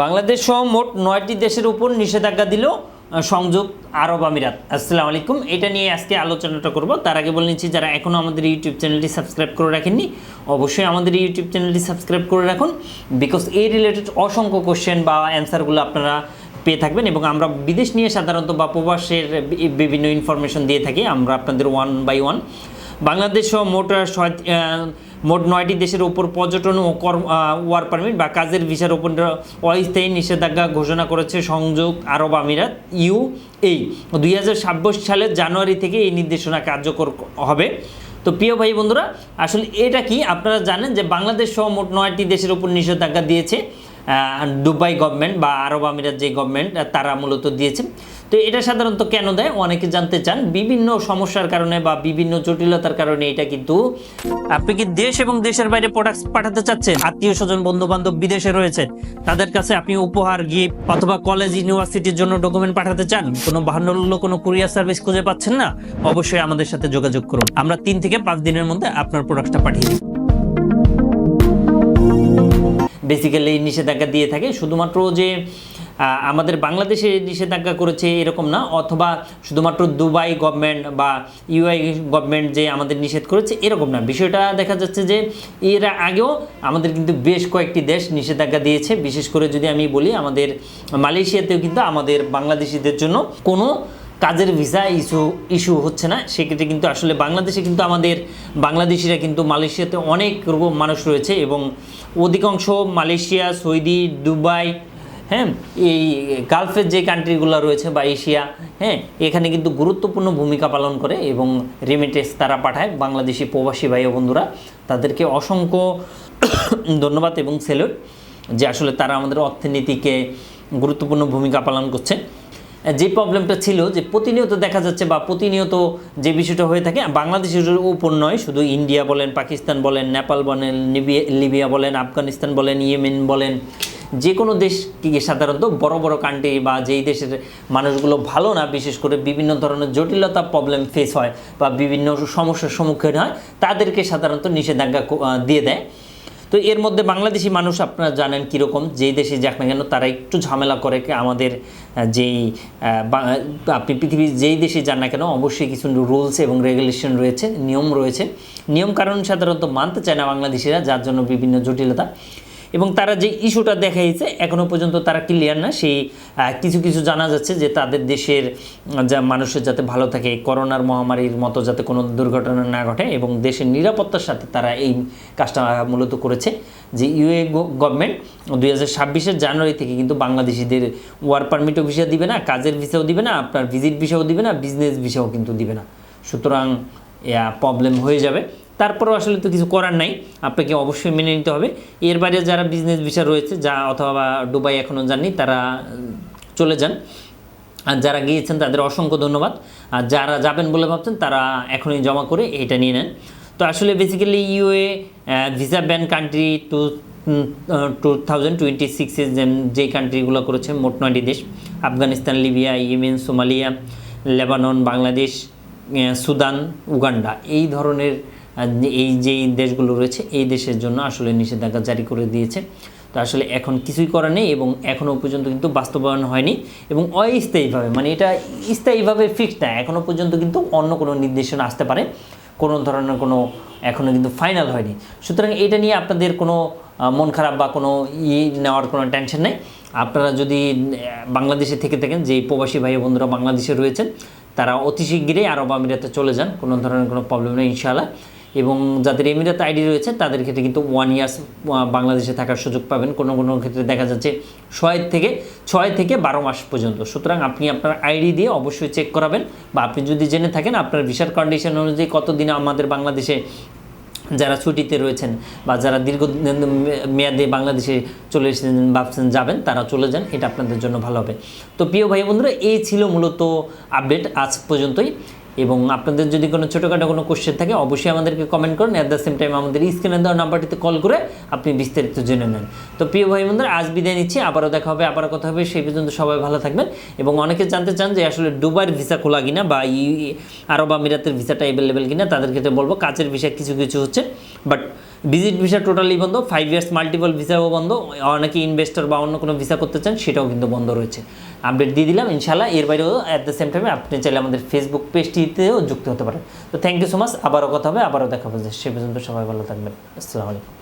বাংলাদেশ সহ মোট নয়টি দেশের উপর নিষেধাজ্ঞা দিল সংযুক্ত আরব আমিরাত। আসসালামু আলাইকুম। এটা নিয়ে আজকে আলোচনাটা করব। তার আগে বলে নিচ্ছি, যারা এখনও আমাদের ইউটিউব চ্যানেলটি সাবস্ক্রাইব করে রাখেননি, অবশ্যই আমাদের ইউটিউব চ্যানেলটি সাবস্ক্রাইব করে রাখুন বিকজ এই রিলেটেড অসংখ্য কোশ্চেন বা অ্যান্সারগুলো আপনারা পেয়ে থাকবেন এবং আমরা বিদেশ নিয়ে সাধারণত বা প্রবাসের বিভিন্ন ইনফরমেশন দিয়ে থাকি। আমরা আপনাদের ওয়ান বাই ওয়ান বাংলাদেশ সহ মোট মোট নয়টি দেশের ওপর পর্যটন ও কর্ম ওয়ার পারমিট বা কাজের ভিসার ওপর অস্থায়ী নিষেধাজ্ঞা ঘোষণা করেছে সংযোগ আরব আমিরাত, ইউ এই দুই হাজার ছাব্বিশ সালের জানুয়ারি থেকে এই নির্দেশনা কার্যকর হবে। তো প্রিয় ভাই বন্ধুরা আসলে এটা কি? আপনারা জানেন যে বাংলাদেশ সহ মোট নয়টি দেশের উপর নিষেধাজ্ঞা দিয়েছে। দুবাই গভর্নমেন্ট বা আরব আমিরাত যে গভর্নমেন্ট তারা মূলত দিয়েছে। তো এটা সাধারণত কেন দেয়? অনেকে জানতে চান। বিভিন্ন সমস্যার কারণে বা বিভিন্ন জটিলতার কারণে এটা কিন্তু আপনি কি দেশ এবং দেশের বাইরে প্রোডাক্ট পাঠাতে চাচ্ছেন? আত্মীয় স্বজন বন্ধু বান্ধব বিদেশে রয়েছে। তাদের কাছে আপনি উপহার গিফট অথবা কলেজ ইউনিভার্সিটির জন্য ডকুমেন্ট পাঠাতে চান? কোনো বাহান্ন কোনো কুরিয়ার সার্ভিস খুঁজে পাচ্ছেন না? অবশ্যই আমাদের সাথে যোগাযোগ করুন। আমরা তিন থেকে পাঁচ দিনের মধ্যে আপনার প্রোডাক্টটা পাঠিয়ে দিই। বেসিক্যালি নিষেধাজ্ঞা দিয়ে থাকে, শুধুমাত্র যে আমাদের বাংলাদেশে নিষেধাজ্ঞা করেছে এরকম না, অথবা শুধুমাত্র দুবাই গভর্নমেন্ট বা ইউআই গভর্নমেন্ট যে আমাদের নিষেধ করেছে এরকম না। বিষয়টা দেখা যাচ্ছে যে, এর আগেও আমাদের কিন্তু বেশ কয়েকটি দেশ নিষেধাজ্ঞা দিয়েছে। বিশেষ করে যদি আমি বলি, আমাদের মালয়েশিয়াতেও কিন্তু আমাদের বাংলাদেশিদের জন্য কোনো কাজের ভিসা ইস্যু ইস্যু হচ্ছে না। সেক্ষেত্রে কিন্তু আসলে বাংলাদেশে কিন্তু আমাদের বাংলাদেশিরা কিন্তু মালয়েশিয়াতে অনেক রকম মানুষ রয়েছে এবং অধিকাংশ মালয়েশিয়া, সৌদি, দুবাই হ্যাঁ এই গালফের যে কান্ট্রিগুলো রয়েছে বা এশিয়া হ্যাঁ এখানে কিন্তু গুরুত্বপূর্ণ ভূমিকা পালন করে এবং রেমিটেন্স তারা পাঠায় বাংলাদেশি প্রবাসী ভাই বন্ধুরা। তাদেরকে অসংখ্য ধন্যবাদ এবং সেলুট যে আসলে তারা আমাদের অর্থনীতিকে গুরুত্বপূর্ণ ভূমিকা পালন করছে। যে প্রবলেমটা ছিল যে প্রতিনিয়ত দেখা যাচ্ছে বা প্রতিনিয়ত যে বিষয়টা হয়ে থাকে, বাংলাদেশের উপর নয় শুধু ইন্ডিয়া বলেন, পাকিস্তান বলেন, নেপাল বলেন লিবিয়া বলেন, আফগানিস্তান বলেন, ইয়েমেন বলেন, যে কোনো দেশ কি সাধারণত বড় বড় কান্ট্রি বা যেই দেশের মানুষগুলো ভালো না, বিশেষ করে বিভিন্ন ধরনের জটিলতা প্রবলেম ফেস হয় বা বিভিন্ন সমস্যার সম্মুখীন হয়, তাদেরকে সাধারণত নিষেধাজ্ঞা দিয়ে দেয়। তো এর মধ্যে বাংলাদেশি মানুষ আপনারা জানেন কীরকম, যেই দেশে যাক না কেন তারা একটু ঝামেলা করে আমাদের যেই আপনি পৃথিবীর যেই দেশে যান না কেন অবশ্যই কিছু রুলস এবং রেগুলেশন রয়েছে, নিয়ম রয়েছে। নিয়ম কারণ সাধারণত মানতে চায় না বাংলাদেশিরা, যার জন্য বিভিন্ন জটিলতা। এবং তারা যে ইস্যুটা দেখাইছে এখনও পর্যন্ত তারা ক্লিয়ার না। সেই কিছু কিছু জানা যাচ্ছে যে তাদের দেশের যা মানুষের যাতে ভালো থাকে করোনার মহামারীর মতো যাতে কোনো দুর্ঘটনা না ঘটে এবং দেশের নিরাপত্তার সাথে তারা এই কাজটা মূলত করেছে যে ইউএ গভর্নমেন্ট দুই হাজার ছাব্বিশের জানুয়ারি থেকে কিন্তু বাংলাদেশিদের ওয়ার পারমিটও ভিসা দিবে না, কাজের ভিসাও দিবে না, আপনার ভিজিট ভিসাও দিবে না বিজনেস ভিসাও কিন্তু দিবে না। সুতরাং প্রবলেম হয়ে যাবে। তারপরেও আসলে তো কিছু করার নাই। আপনাকে অবশ্যই মেনে নিতে হবে। এর বাইরে যারা বিজনেস ভিসা রয়েছে, যা অথবা দুবাই এখনও যাননি, তারা চলে যান। আর যারা গিয়েছেন, তাদের অসংখ্য ধন্যবাদ। আর যারা যাবেন বলে ভাবছেন, তারা এখনই জমা করে এটা নিয়ে নেন। তো আসলে basically UAE visa ban country two two thousand twenty সিক্সে যেই কান্ট্রিগুলো করেছে, মোট নয়টি দেশ। Afghanistan, Libya, Yemen, Somalia, Lebanon, Bangladesh Sudan, Uganda. এই ধরনের এই যেই দেশগুলো রয়েছে, এই দেশের জন্য আসলে নিষেধাজ্ঞা জারি করে দিয়েছে। তো আসলে এখন কিছুই করা নেই এবং এখনও পর্যন্ত কিন্তু বাস্তবায়ন হয়নি এবং অস্থায়ীভাবে মানে এটা স্থায়ীভাবে ফিক্সড না এখনও পর্যন্ত কিন্তু অন্য কোনো নির্দেশনা আসতে পারে। কোনো ধরনের কোনো এখনও কিন্তু ফাইনাল হয়নি। সুতরাং এটা নিয়ে আপনাদের কোনো মন খারাপ বা কোনো ই নেওয়ার কোনো টেনশন নেই। আপনারা যদি বাংলাদেশে থেকে থাকেন, যে প্রবাসী ভাই বন্ধুরা বাংলাদেশে রয়েছেন, তারা অতি শীঘ্রই আরব আমিরাতে চলে যান, কোনো ধরনের কোনো প্রবলেম নেই ইনশাআল্লাহ। এবং যাদের এমিরাত আইডি রয়েছে, তাদের ক্ষেত্রে কিন্তু ওয়ান ইয়ার্স বাংলাদেশে থাকার সুযোগ পাবেন। কোনো কোনো ক্ষেত্রে দেখা যাচ্ছে ছয় থেকে ছয় থেকে বারো মাস পর্যন্ত। সুতরাং আপনি আপনার আইডি দিয়ে অবশ্যই চেক করাবেন বা আপনি যদি জেনে থাকেন আপনার ভিসার কন্ডিশন অনুযায়ী কতদিন আমাদের বাংলাদেশে যারা ছুটিতে রয়েছেন বা যারা দীর্ঘ মেয়াদে বাংলাদেশে চলে এসেছেন ভাবছেন যাবেন, তারা চলে যান, এটা আপনাদের জন্য ভালো হবে। তো প্রিয় ভাই বন্ধুরা, এই ছিল মূলত আপডেট আজ পর্যন্তই। এবং আপনাদের যদি কোনো ছোটোখাটো কোনো কোশ্চেন থাকে, অবশ্যই আমাদেরকে কমেন্ট করুন। অ্যাট দ্য সেম টাইম আমাদের স্ক্রিনে দেওয়া নাম্বারটিতে কল করে আপনি বিস্তারিত জেনে নেন। তো প্রিয় ভাই বন্ধুরা আজ বিদায় নিচ্ছি। আবারও দেখা হবে, আবারও কথা হবে। সেই পর্যন্ত সবাই ভালো থাকবেন এবং অনেকে জানতে চান যে আসলে ডুবার ভিসা খোলা কিনা বা আরব আমিরাতের ভিসাটা অ্যাভেলেবেল কিনা, তাদের ক্ষেত্রে বলব কাজের ভিসা কিছু কিছু হচ্ছে। বাট ভিজিট ভিসা টোটালি বন্ধ ফাইভ ইয়ার্স মাল্টিপল ভিসাও বন্ধ অনেকে ইনভেস্টর বা অন্য কোনো ভিসা করতে চান, সেটাও কিন্তু বন্ধ রয়েছে। আপডেট দিয়ে দিলাম ইনশাল্লাহ এর বাইরেও অ্যাট দ্য সেম টাইমে আপনি চাইলে আমাদের ফেসবুক পেজটিতেও যুক্ত হতে পারেন। তো থ্যাংক ইউ সো মাচ আবারও কথা হবে, আবারও দেখা হবে। সে পর্যন্ত সবাই ভালো থাকবেন। আসসালামু আলাইকুম।